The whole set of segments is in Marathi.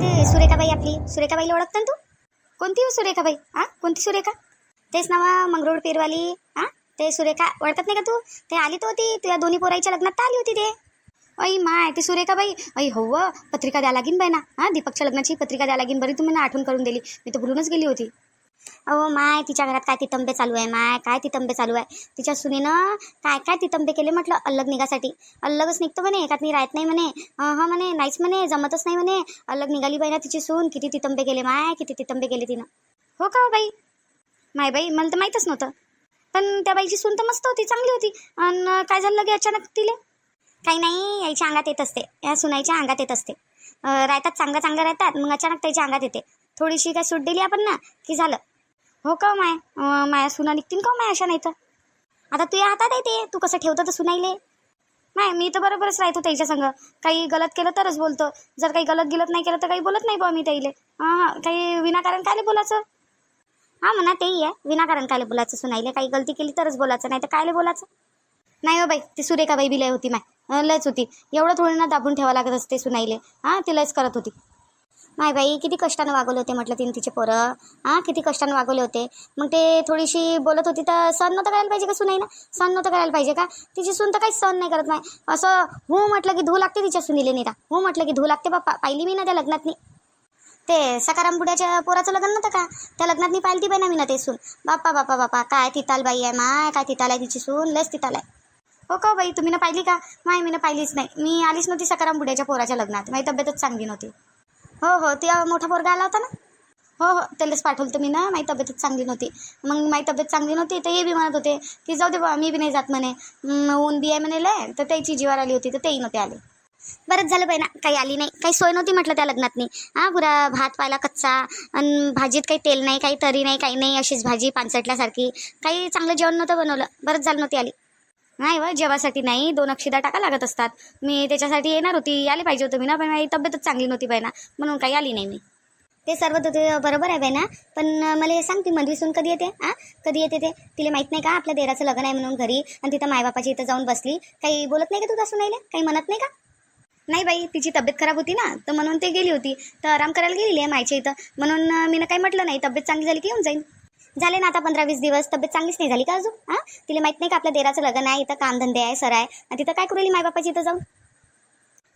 ती सुरेखाबाई आपली. सुरेखाबाईला ओळखतं ना तू? कोणती हो सुरेखाबाई? हा? कोणती सुरेखा? तेच नावा मंगरूळ पेरवाली. हा? ते सुरेखा ओळखत नाही का तू? ते आली तर होती तुझ्या दोन्ही पोराईच्या लग्नात तर आली होती ते. अई माय ती सुरेखाबाई. अई हो पत्रिका द्या लागीन बाई ना. हां दीपकच्या लग्नाची पत्रिका द्या लागीन बरी तुम्ही आठवण करून दिली. मी तर भुलूनच गेली होती. अहो माय तिच्या घरात काय तितंबे चालू आहे माय? काय तितंबे चालू आहे? तिच्या सुनेनं काय काय तितंबे केले म्हटलं अल्लग निघासाठी? अल्लगच निघतो म्हणे एकात मी राहत नाही म्हणे. हा म्हणे नाहीच म्हणे जमतच नाही म्हणे. अल्लग निघाली बाई ना तिची सून. किती तितंबे केले माय? किती तितंबे केले तिनं? हो का हो बाई? माय बाई मला तर माहीतच नव्हतं. पण त्या बाईची सून तर मस्त होती चांगली होती. आणि काय झालं लगे अचानक तिले? काही नाही यायच्या अंगात येत असते. या सुनाईच्या अंगात येत असते. रायतात राहतात चांगलं चांगलं राहतात. मग अचानक त्याच्या अंगात येते. थोडीशी काय सूट दिली आपण ना की झालं. हो का हो माय? माया सुना निघतील का हो माय अशा नाही तर आता तुझ्या हातात आहे ते. तू कसं ठेवतं तर सुनाईले. नाही मी तर बरोबरच राहतो त्याच्या संग. काही गलत केलं तरच बोलतो. जर काही गलत गिलत नाही केलं तर काही बोलत नाही बा मी त्याईले. हां काही विनाकारण कायले बोलायचं? हां म्हणा तेही आहे. विनाकारण कायले बोलायचं सुनाईले. काही गलती केली तरच बोलायचं नाही तर कायले बोलायचं? नाही हो बाई ती सुरेखा बाई बी लय होती माय. लयच होती. एवढं थोडं ना दाबून ठेवा लागत असते सुनाईले. हां ती लयच करत होती. माय बाई किती कष्टानं वागवले होते म्हटलं तिने तिचे पोरं. हां किती कष्टानं वागवले होते. मग ते थोडीशी बोलत होती तर सहन नव्हतं करायला पाहिजे का सुनाईनं सहन नव्हतं करायला पाहिजे का? तिची सून तर काहीच सहन नाही करत नाही असं हो म्हटलं की धू लागते तिच्या सुनीले निरा. हो म्हटलं की धू लागते बाप्पा पाहिली मी ना त्या लग्नातनी. ते सकाराम बुड्याच्या पोराचं लग्न नव्हतं का? त्या लग्नात मी पाहिली बाई ना मी ना ते सून. बाप्पा बाप्पा बाप्पा काय तिताल बाई आहे माय काय तिताल आहे तिची सून? लस तिताल आहे. हो का हो बाई तुम्ही ना पाहिली का? माय मी ना पाहिलीच नाही. मी आलीच नव्हती सकाराम बुड्याच्या पोराच्या लग्नात. माझी तब्येतच चांगली नव्हती. हो हो. त्या मोठा पोरगा आला होता ना? हो हो. त्यालाच पाठवलं मी ना. माझी तब्येतच चांगली नव्हती. मग माझी तब्येत चांगली नव्हती तर हे बी म्हणत होते की जाऊ दे बा मी बी नाही जात म्हणे. ऊन बी आहे म्हणे लय. तर त्याची जीवार आली होती तर तेही नव्हते आले. बरंच झालं बाई ना. काही आली नाही. काही सोय नव्हती म्हटलं त्या लग्नातनी. हां पुरा भात पाहिला कच्चा आणि भाजीत काही तेल नाही काही तरी नाही काही नाही. अशीच भाजी पानसटल्यासारखी काही चांगलं जेवण नव्हतं बनवलं. बरंच झालं नव्हती आली. नाही व जेवासाठी नाही दोन अक्षिदा टाका लागत असतात. मी त्याच्यासाठी येणार होती आले पाहिजे होतं मी ना पण माझी तब्येतच चांगली नव्हती बाई ना म्हणून काही आली नाही मी. ते सर्व तुझे बरोबर आहे बहिणा पण मला हे सांग ती मनवीसून कधी येते? हां कधी येते ते? तिला माहीत नाही का आपल्या देराचं लग्न आहे म्हणून घरी आणि तिथं मायबापाची इथं जाऊन बसली? काही बोलत नाही का तू तसं नाही काही म्हणत नाही का? नाही बाई तिची तब्येत खराब होती ना तर म्हणून ते गेली होती. तर आराम करायला गेलेली आहे मायच्या इथं. म्हणून मी ना काही म्हटलं नाही तब्येत चांगली झाली की येऊन जाईन. झाले ना आता पंधरा वीस दिवस तब्येत चांगलीच नाही झाली का अजून? हां? तिला माहीत नाही का आपल्या देराचं लग्न आहे इथं कामधंदे आहे सर आहे. आणि तिथं काय करू मायबापाची इथं जाऊन?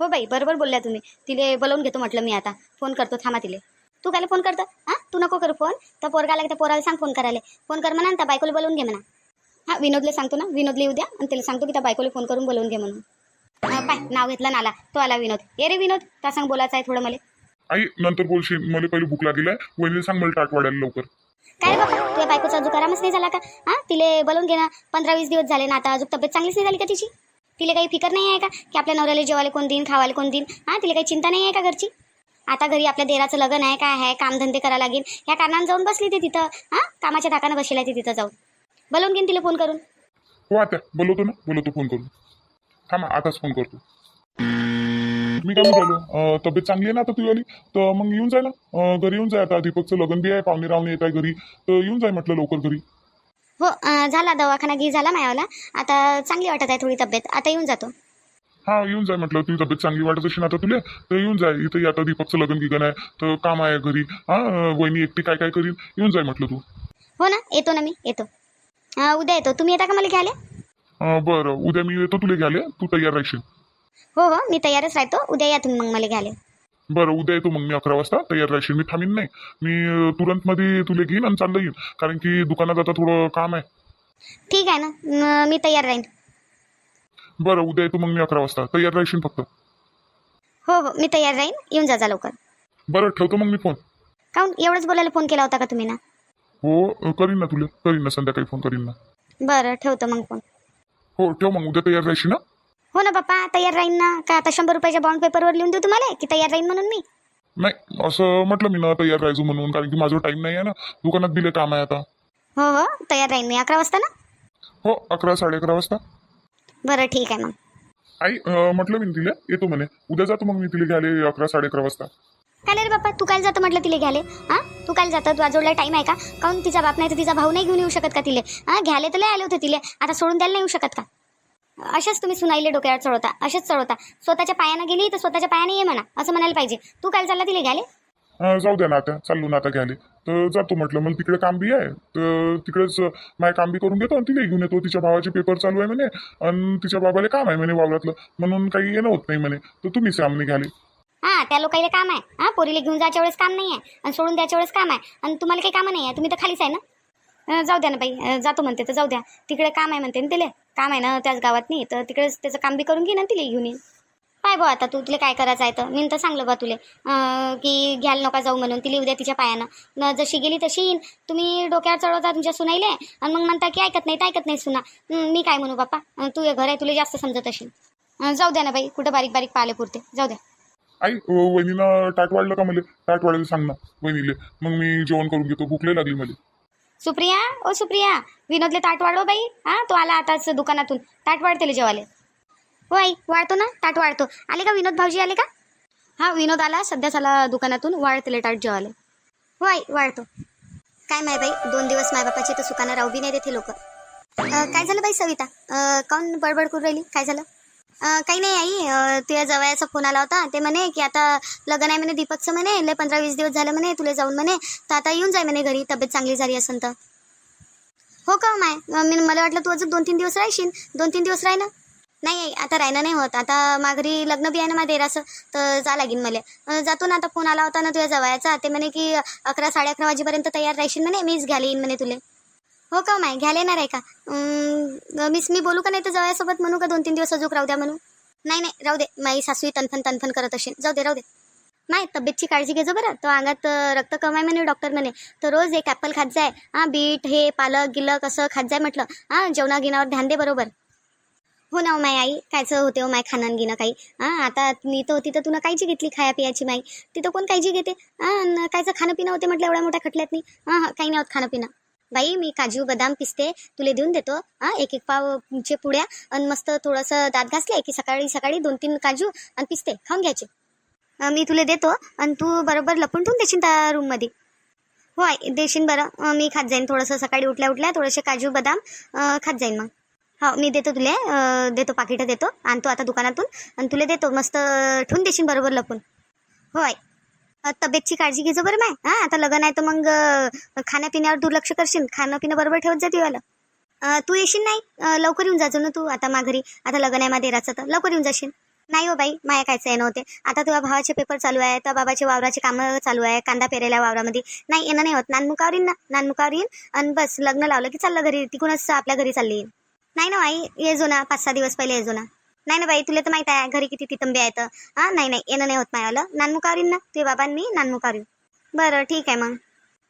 हो बाई बरोबर बोलल्या तुम्ही. तिले बोलवून घेतो म्हटलं मी आता. फोन करतो थांबा तिले. तू काय फोन करतो? हां? तू नको करू फोन. तर पोरगाला की त्या पोराला सांग फोन करायला. फोन कर म्हणा त्या बायकोला बोलवून घे म्हणा. हां विनोदला सांगतो ना. विनोदला येऊ द्या आणि त्याला सांगतो की त्या बायकोला फोन करून बोलवून घे म्हणून. हां पाय नाव घेतलं ना आला तो आला विनोद. ये रे विनोद त्या सांग बोलायचं आहे थोडं मला. आई नंतर बोलशील. मला पहिले भूक लागली आहे वहिनीला सांग मला टाट वाढायला लवकर. काय बाबा? तुझ्या बायकोचा अजून आरामच नाही झाला का? हा? तिले बोलवून घे ना. पंधरा वीस दिवस झाले ना आता अजून तब्येत चांगलीच नाही झाली का तिची? तिला काही फिकर नाही आहे का? की आपल्या नवऱ्याला जेवायला कोण देईन खावायला कोण देईन? हां? तिला काही चिंता नाही आहे का घरची? आता घरी आपल्या देराचं लग्न आहे काय आहे? कामधंदे करावं लागेल. ह्या कारणानं जाऊन बसली ती तिथं. हां? कामाच्या धाकानं बसली ती तिथं जाऊन. बोलवून घेईन तिला फोन करून. हो आता. बोलवतो ना. बोलवतो फोन करून. थांबा आताच फोन करतो. मी काय म्हणतो तब्येत चांगली आहे ना आता तुझी आली तर मग येऊन जाय ना. घरी येऊन जाय आता. दीपकचं लग्न बी आहे. पाहुणे रावणे येत आहे घरी. तर येऊन जाय म्हटलं लवकर घरी. हो अं, झाला दवाखाना घी झाला मायावाला. आता चांगली वाटत आहे थोडी तब्येत. आता येऊन जातो. हा येऊन जाय म्हटलं. तुझी तब्येत चांगली वाटत असेल आता तुला तर येऊन जाय. इथं आता दीपकचं लग्न गिगन आहे. तर काम आहे घरी. हा वहिनी एकटी काय काय करीन? येऊन जाय म्हटलं तू. हो ना येतो ना मी येतो. अं, उद्या येतो. तुम्ही येता का मला घ्यायला? अं, बरं. उद्या मी येतो तुला घ्यायला. तू तयार राहशील. हो हो मी तयारच राहतो. उद्या या तुम्ही मग मला घ्यायला. बरं उद्या येतो मग मी अकरा वाजता. तयार राहशील मी थांबीन नाही. मी तुरंत मध्ये तुला घेईन आणि चाललं येईन. कारण की दुकानात आता थोडं काम आहे. ठीक आहे ना. म- मी तयार राहीन. बरं उद्या येतो मग मी अकरा वाजता. तयार राहशील फक्त. हो हो मी तयार राहीन. येऊन जा जा लवकर. बरं ठेवतो मग मी फोन. काऊन एवढंच बोलायला फोन केला होता का तुम्ही ना? हो करीन ना तुला. करीन ना संध्याकाळी फोन करीन ना. बरं ठेवतो मग फोन. हो ठेव मग. उद्या तयार राहशील ना हो ना बाप्पा तयार राहीन ना. काय आता शंभर रुपयाच्या बॉन्ड पेपरवर लिहून देऊ तुम्हाला? की तयार राहीन म्हणून मी? नाही असं म्हटलं मी ना तयार राहायचो म्हणून. कारण की माझं टाईम नाही आहे ना. दुकानात दिले काम आहे आता. हो हो तयार राहीन मी. अकरा वाजता ना? हो अकरा साडे अकरा वाजता. बरं ठीक आहे मग. आई अं, म्हटलं मी तिला येतो म्हणे. उद्या जातो मग मी तिला घ्यायला अकरा साडे अकरा वाजता. काय रे बाप्पा तू काय जातं म्हटलं तिला घ्याले हां? तू काय जातं? तुझा जोडला टाईम आहे का? काऊन तिचा बाप नाही तर तिचा भाऊ नाही घेऊन येऊ शकत का तिले? हां घ्याले तर लय आले होते तिले. आता सोडून द्यायला नाही येऊ शकत का? अशाच तुम्ही सुनाईले डोक्यावर चढवता अशाच चढवता. स्वतःच्या पायानं गेली तर स्वतःच्या पायाने ये म्हणा असं म्हणायला पाहिजे. तू काय चालला तिला घ्याले अं, जाऊ द्या ना आता चाललो ना आता घ्यायला. तर जातो म्हटलं मला तिकडे काम बी आहे. तर तिकडेच माय काम बी करून घेतो आणि तिला घेऊन येतो. तिच्या भावाचे पेपर चालू आहे म्हणे आणि तिच्या बाबाला काम आहे म्हणे वावरातलं. म्हणून काही येणं होत नाही म्हणे. तर तुम्ही सामने घ्याले हां त्या लोकांना काम आहे. हां पोरीला घेऊन जायच्या वेळेस काम नाही आहे आणि सोडून द्यायच्या वेळेस काम आहे. आणि तुम्हाला काही कामं नाही आहे तुम्ही तर खालीच आहे ना? अं, जाऊ द्या ना बाई अं, जातो म्हणते तर जाऊ द्या. तिकडे काम आहे म्हणते ना तिले? काम आहे ना त्याच गावात नाही तर तिकडेच त्याचं काम बी करून घे ना तिला घेऊन येईन पाय भाऊ आता तू तुला काय करायचं आहे तर? मी तर सांगलं बा तुले की घ्यायला नका जाऊ म्हणून तिला उद्या तिच्या पायानं. न जशी गेली तशी येईन. तुम्ही डोक्यावर चढवता तुमच्या सुनाईले आणि मग म्हणता की ऐकत नाही तर ऐकत नाही सुना. मी काय म्हणू बाप्पा? तू हे घर आहे तुला जास्त समजत असेल. जाऊ द्या ना बाई कुठं बारीक बारीक पाहिले पुरते. जाऊ द्या. आई वहिनीला वहिनीनं वाढलं का मला? ताट वाढायला सांग ना वहिनीले. मग मी जेवण करून घेतो भूक लागली मला. सुप्रिया ओ सुप्रिया विनोदले ताट वाढव बाई. हा तो आला आताच दुकानातून. ताट वाढतेले जेवाले. हो आई वाढतो ना ताट वाढतो. आले का विनोद भाऊजी आले का? हा विनोद आला सध्याच आला दुकानातून वाढतेले ताट जेवाले. हो आई वाढतो. काय माय बाई दोन दिवस मायबापाची तर सुकानं राहू बी नाही देते लोक काय झालं बाई सविता? काऊन बडबड करून राहिली? काय झालं? काही नाही आई. तुझ्या जवळचा फोन आला होता. ते म्हणे की आता लग्न आहे म्हणे दीपकचं म्हणे. लय पंधरा वीस दिवस झालं म्हणे तुला जाऊन म्हणे. तर आता येऊन जाय म्हणे घरी. तब्येत चांगली झाली असेल तर. हो का हो माय? मी मला वाटलं तू अजून दोन तीन दिवस राहशील. दोन तीन दिवस राह ना नाही आई आता राहणं नाही होत. आता माघरी लग्न बी आहे ना माझ्या देराचं. तर जा लागेल मला. जातो ना आता. फोन आला होता ना तुझ्या जवळचा. ते म्हणे की अकरा साडे अकरा वाजेपर्यंत तयार राहशील म्हणे. मीच घ्यायला येईन म्हणे तुले. हो का माय? घ्यायला येणार आहे का? मिस मीच मी बोलू का नाही तर जवळसोबत म्हणू का? दोन तीन दिवस अजूक राहू द्या म्हणू नाही नाही राहू दे. माई सासू तनफन तनफन करत असेल. जाऊ दे राहू दे. नाही तब्येतची काळजी घे जो बरं. तो अंगात रक्त रक्त कमाय म्हणे डॉक्टर म्हणे. तर रोज एक ॲपल खात जाय. हां बीट हे पालक गिलक असं खात जाय म्हटलं. हां जेवणा गिनावर ध्यान दे बरोबर. हो ना हो माय आई. कायचं होते हो माय खाणं गिणं काही. हां आता मी तर होती तर तुला काळजी घेतली खाया पियाची माई तिथं कोण काळजी घेते? हां कायचं खाणं पिणं होते म्हटलं एवढ्या मोठ्या खटल्यात नाही हां हां काही नाही होत खाणं पिणं. बाई मी काजू बदाम पिस्ते तुला देऊन देतो हां? एक एक पावचे पुड्या आणि मस्त थोडंसं दात घासले की सकाळी सकाळी दोन तीन काजू आणि पिस्ते खाऊन घ्यायचे. अं, मी तुला देतो आणि तू बरोबर लपून ठेवून देशील त्या रूममध्ये. होय देशील बरं. अं, मी खात जाईन थोडंसं सकाळी उठल्या उठल्या थोडेसे काजू बदाम अं, खात जाईन मग. हो मी देतो तुले. अं, देतो पाकिटं देतो. आणतो आता दुकानातून आणि तुला देतो. मस्त ठेवून देशील बरोबर लपून. होय. तब्येतची काळजी घेजो बरं माय. हा आता लग्न आहे तर मग खाण्यापिण्यावर दुर्लक्ष करशील. खाणं पिणं बरोबर ठेवत जाते तुला तू येशील नाही? लवकर येऊन जाजो ना तू आता माघरी आता लग्न आहे माझ्या देराचं तर. लवकर येऊन जाशील. नाही हो बाई माया कायचं येणं होते आता तुझ्या भावाचे पेपर चालू आहे त्या बाबाचे वावराचे कामं चालू आहे कांदा पेरायला वावरामध्ये. नाही येणं नाही होत. नानमुखावर येईन ना. नानमुखावर येईन आणि बस लग्न लावलं की चाललं घरी. तिकूनच आपल्या घरी चालली येईन. नाही ना हो आई ये जो ना. पाच सहा दिवस पहिले ये जो ना. नाही ना बाई तुला तर माहीत आहे घरी किती तितंबे आहेत. हां नाही नाही येणं नाही होत मायावालं नानमुखावर येईन ना तुझे बाबा आणि मी नानमुखावर येईन बरं ठीक आहे मग.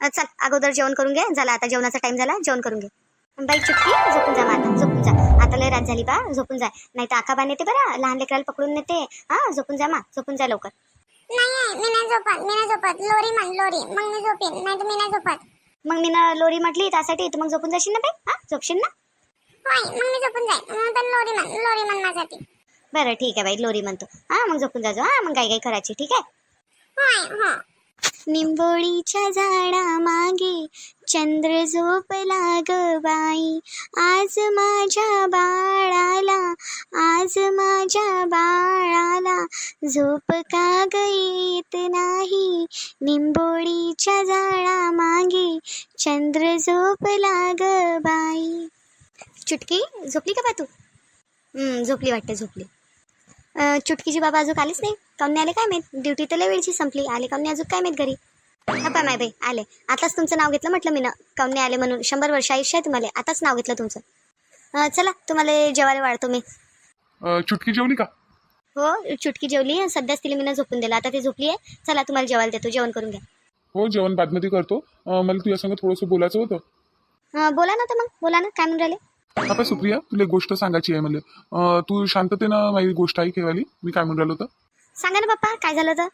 चल अगोदर जेवण करून घे. झाला आता जेवणाचा टाइम झाला जेवण करून घे. बाई चुटकी झोपून जा आता झोपून जा. आता लय रात झाली बा झोपून जा. नाही तर आकाबा नेते बरं लहान लेकराला पकडून नेते. हा झोपून जा मा झोपून जा लवकर. नाही मी नाही झोपत मी नाही झोपत. लोरी म्हण लोरी. मग मी झोपेन नाही तर मी नाही झोपत. मग मी ना लोरी म्हटली त्यासाठी तर मग झोपून जाशील ना बाई? हा झोपशील ना? होय मग मी झोपून जाईन मग तर लोरी म्हण लोरी म्हण माझ्यासाठी. बरं ठीक आहे बाई लोरी म्हणतो हा मग झोपून जाजो हा मग काही काही करायची ठीक आहे? होय हो. निंबोळीच्या झाडा मागे चंद्र झोपला ग बाई. आज माझ्या बाळाला आज माझ्या बाळाला झोप का ग येत नाही? निंबोळीच्या झाडा मागे चंद्र झोपला ग बाई. चुटकी? झोपली का बा तू? झोपली वाटते झोपली. चुटकीची बाबा अजून आलीच नाही. नाही आले काय माहीत? ड्युटी तर लय वेळची संपली. आले नाही अजून काय माहीत घरी? हा पा माय बाई आले. आताच तुमचं नाव घेतलं म्हटलं मी ना. नाही आले म्हणून. शंभर वर्ष आयुष्य आहे तुम्हाला. आताच नाव घेतलं तुमचं. चला तुम्हाला जेवायला वाढतो मी. चुटकी जेवली का? हो चुटकी जेवली. सध्याच तिला मी झोपून दिलं. आता ती झोपली आहे. चला तुम्हाला जेवायला देतो. जेवण करून घ्या. हो जेवण बादमती करतो. मला तुझ्या संग थोडंसं बोलायचं होतं. बोला ना तर मग. बोला ना. काय म्हणून राहिले? आता सुप्रिया तुला एक गोष्ट सांगायची आहे मला. तू शांततेनं माझी गोष्ट ऐकेवाली मी काय म्हणून राहिलो होतं सांगा ना पप्पा काय झालं तर?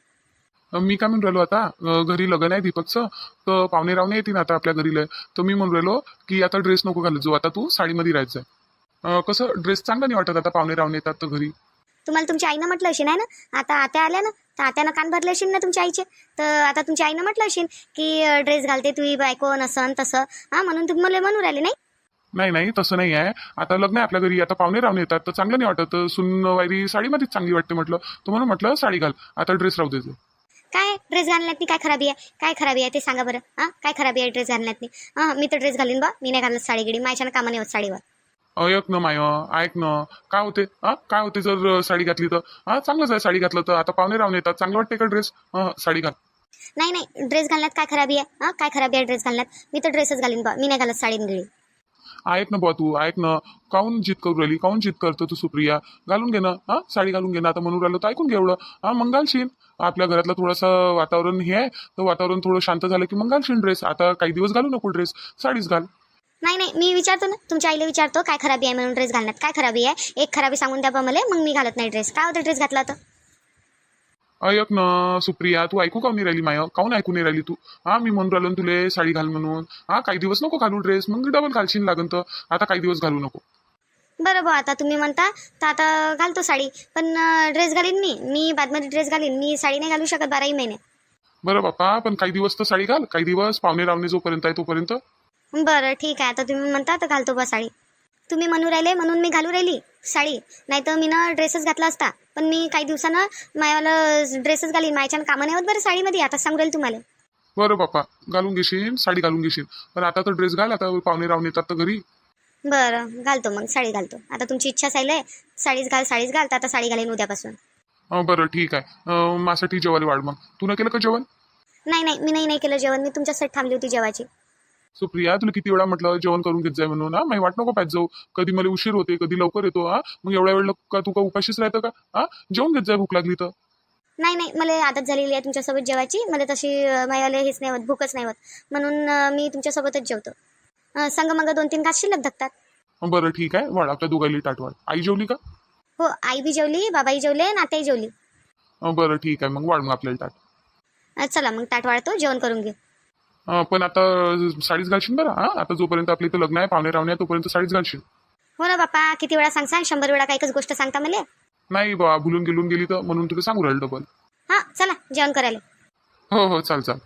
मी काय म्हणून राहिलो आता? अं, घरी लग्न आहे दीपकचं. तर पाहुणे रावणे येतील आता आपल्या घरीला तर मी म्हणून राहिलो की आता ड्रेस नको घालत जो आता तू साडीमध्ये राहायचं आहे कसं ड्रेस चांगला नाही वाटत आता पाहुणे रावणे येतात तर घरी? तुम्हाला तुमच्या आईनं म्हटलं असेल आहे ना? आता आत्या आल्या ना तर आत्यानं कान भरले असेल ना तुमच्या आईचे? तर आता तुमच्या आईनं म्हटलं असेल की ड्रेस घालते तुही बायको नसन तसं. हां म्हणून तुम्ही मला म्हणून राहिले नाही? नाही नाही तसं नाही आहे. आता लग्न आहे आपल्या घरी. आता पाहुणे रावणे येतात. तर चांगलं नाही वाटत. सुन वायरी साडीमध्येच चांगली वाटते म्हटलं. तर म्हणून म्हटलं साडी घाल. आता ड्रेस राहू देते काय? ड्रेस घालण्यात काय खराबी आहे? काय खराबी आहे? ते सांगा बरं. हां काय खराबी आहे ड्रेस घालण्यात हां मी तर ड्रेस घालीन बा. मी नाही घालत साडी गिडी. माझ्यानं कामा नाही होत साडीवर. ऐक ना माय. ऐक ना. काय होते? हा काय होते जर साडी घातली तर? हा चांगलंच आहे साडी घातलं तर. आता पाहुणे रावणे येतात. चांगलं वाटते का ड्रेस साडी घाल. नाही नाही. ड्रेस घालण्यात काय खराबी आहे? हां काय खराबी आहे ड्रेस घालण्यात? मी तर ड्रेसच घालीन बा. मी नाही घालत साडी गिडी. आहेत ना बुवा तू आहेत ना. काऊन जित करू राहिली? काऊन जित करतो तू सुप्रिया? घालून घे ना हा? साडी घालून घे ना. आता म्हणून राहिलो तर ऐकून घे एवढं. हा मग घालशील आपल्या घरातलं थोडंसं वातावरण हे आहे. तर वातावरण थोडं शांत झालं की मग घालशील ड्रेस आता काही दिवस घालू नको ड्रेस साडीच घाल. नाही नाही. मी विचारतो ना. तुमच्या आईला विचारतो काय खराबी आहे म्हणून ड्रेस घालण्यात? काय खराबी आहे? एक खराबी सांगून द्या बा मला. मग मी घालत नाही ड्रेस काय होतं ड्रेस घातला तर? ऐक ना सुप्रिया तू ऐकू काऊन नाही राहिली माय? काऊन ऐकू नाही राहिली तू? हा मी म्हणून राहिलो तुले साडी घाल म्हणून. हा काही दिवस नको घालू ड्रेस मग डबल घालशील लागन तर. आता काही दिवस घालू नको. बरं बा आता तुम्ही म्हणता तर आता घालतो साडी. पण ड्रेस घालीन मी. मी बादमध्ये ड्रेस घालीन. मी साडी नाही घालू शकत बाराही महिने. बरं बाप्पा पण काही दिवस तर साडी घाल. काही दिवस पाहुणे रावणे जोपर्यंत आहे तोपर्यंत. बरं ठीक आहे. आता तुम्ही म्हणता तर घालतो बा साडी. तुम्ही म्हणू राहिले म्हणून मी घालू राहिली. साडी. नाही तर मी ना ड्रेसच घातला असता. पण मी काही दिवसानं मायावाला ड्रेसच घालीन. माझ्यानं कामं नाही होत बरं साडीमध्ये. आता सांगू राहील तुम्हाला. बरं बाप्पा घालून घेशील साडी घालून घेशील पण आता तर ड्रेस घाल. आता पाहुणे रावणे येतात तर घरी. बरं घालतो मग. साडी घालतो. आता तुमची इच्छा आहे साडीच घाल साडीच घाल. तर आता साडी घालीन उद्यापासून. अं, बरं ठीक आहे. अं, माझ्यासाठी जेवायला वाढ मग. तू न केलं का जेवण? नाही नाही. मी नाही नाही केलं जेवण. मी तुमच्यासाठी थांबली होती जेवायची. सुप्रिया तुला किती वेळा म्हटलं जेवण करून घेत जाय म्हणून हा? वाट नको पाहिजे जाऊ. कधी मला उशीर होते कधी लवकर येतो हा? मग एवढ्या वेळ का तू का उपाशीच राहतं का? हा? जेवण घेत जाय भूक लागली तर. नाही नाही मला आदत झालेली आहे तुमच्यासोबत जेवायची. मला तशी मायाला हेच नाही होत भूकच नाही होत. म्हणून मी तुमच्यासोबतच जेवतो. संग मग दोन तीन घास शिल्लक धकतात. बरं ठीक आहे. वाढ आपल्या दोघायली ताटवाड आई जेवली का? हो आई बी जेवली बाबाई जेवले नातेही जेवली. बरं ठीक आहे. मग वाढ मग आपल्याला अं, चला मग ताट वाढतो जेवण करून घे पण आता साडीच घालशील बरं हा? आता जोपर्यंत आपल्या इथं लग्न आहे पाहुणे रावणे तोपर्यंत साडीच घालशील. हो ना बाप्पा किती वेळा सांगसान? शंभर वेळा काही गोष्ट सांगता मला नाही बा भुलून गेलून गेली तर म्हणून तुला सांगू राहील डबल हां चला जेवण करायला. हो हो चाल चाल.